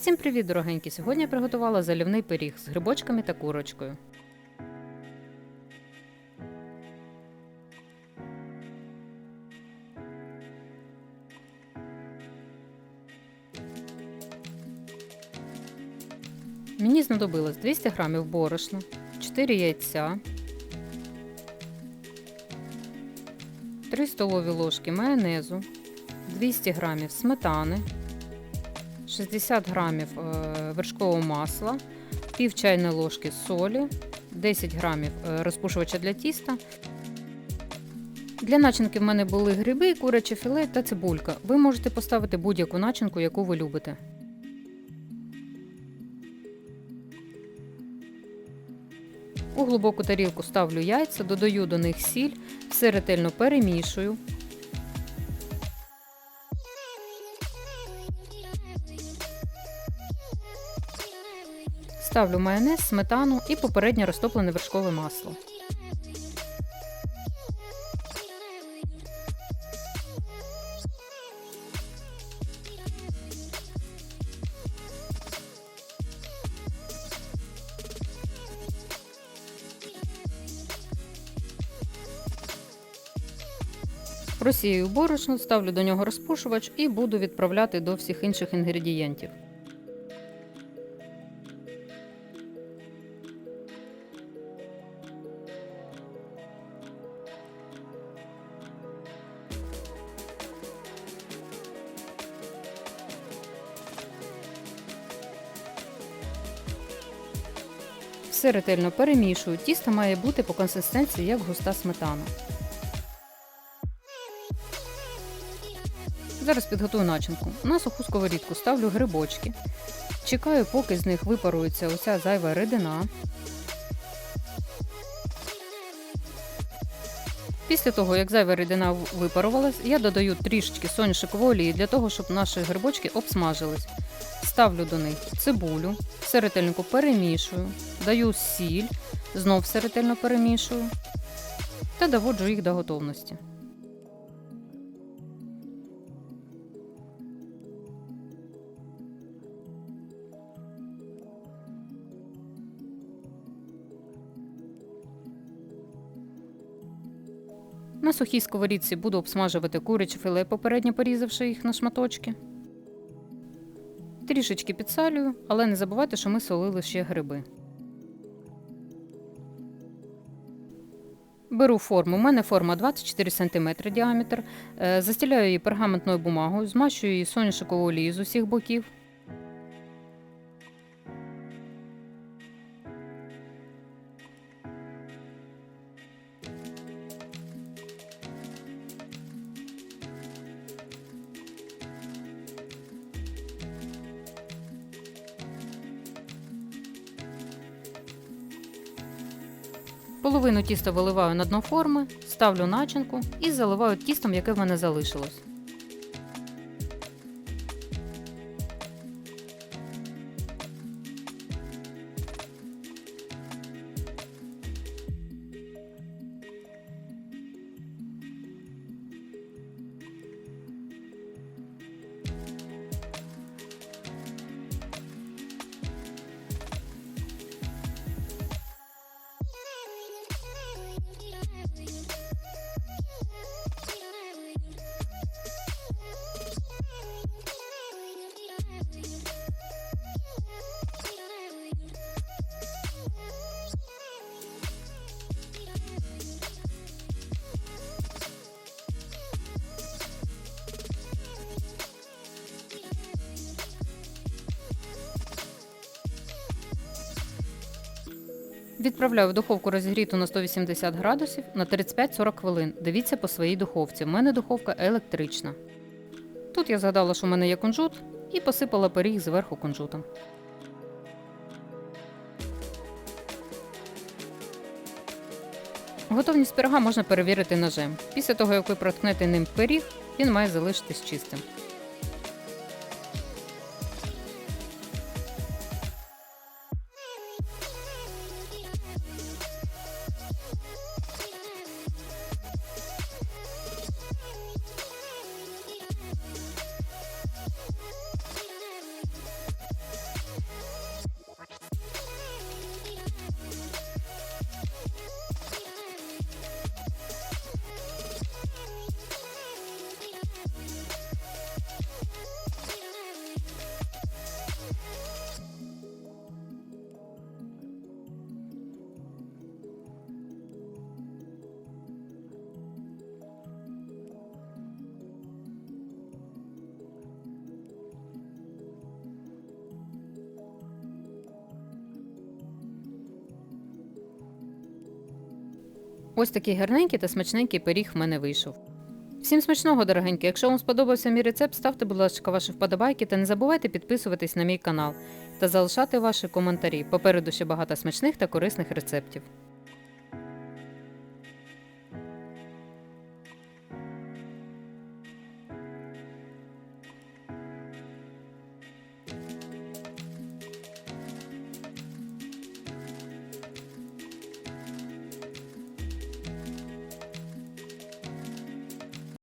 Всім привіт, дорогенькі! Сьогодні я приготувала залівний пиріг з грибочками та курочкою. Мені знадобилось 200 г борошна, 4 яйця, 3 столові ложки майонезу, 200 г сметани, 60 грамів е, вершкового масла, пів чайної ложки солі, 10 грамів е, розпушувача для тіста. Для начинки в мене були гриби, куряче філе та цибулька. Ви можете поставити будь-яку начинку, яку ви любите. У глибоку тарілку ставлю яйця, додаю до них сіль, все ретельно перемішую. Ставлю майонез, сметану і попередньо розтоплене вершкове масло. Просію борошно, ставлю до нього розпушувач і буду відправляти до всіх інших інгредієнтів. Все ретельно перемішую. Тісто має бути по консистенції як густа сметана. Зараз підготую начинку. На суху сковорідку ставлю грибочки. Чекаю, поки з них випарується оця зайва рідина. Після того, як зайва рідина випарувалась, я додаю трішечки соняшникової олії для того, щоб наші грибочки обсмажились. Ставлю до них цибулю, все перемішую, даю сіль, знов все ретельно перемішую та доводжу їх до готовності. На сухій сковорідці буду обсмажувати куряче філе, попередньо порізавши їх на шматочки. Трішечки підсалюю, але не забувайте, що ми солили ще гриби. Беру форму. У мене форма 24 см діаметр. Е, Застіляю її пергаментною бумагою, змащую її соняшниковою олією з усіх боків. Половину тіста виливаю на дно форми, ставлю начинку і заливаю тістом, яке в мене залишилось. Відправляю в духовку розігріту на 180 градусів на 35-40 хвилин. Дивіться по своїй духовці. У мене духовка електрична. Тут я згадала, що в мене є кунжут, і посипала пиріг зверху кунжутом. Готовність пирога можна перевірити ножем. Після того, як ви проткнете ним пиріг, він має залишитись чистим. Oh, Ось такий гарненький та смачненький пиріг в мене вийшов. Всім смачного, дорогенькі! Якщо вам сподобався мій рецепт, ставте, будь ласка, ваші вподобайки та не забувайте підписуватись на мій канал та залишати ваші коментарі. Попереду ще багато смачних та корисних рецептів.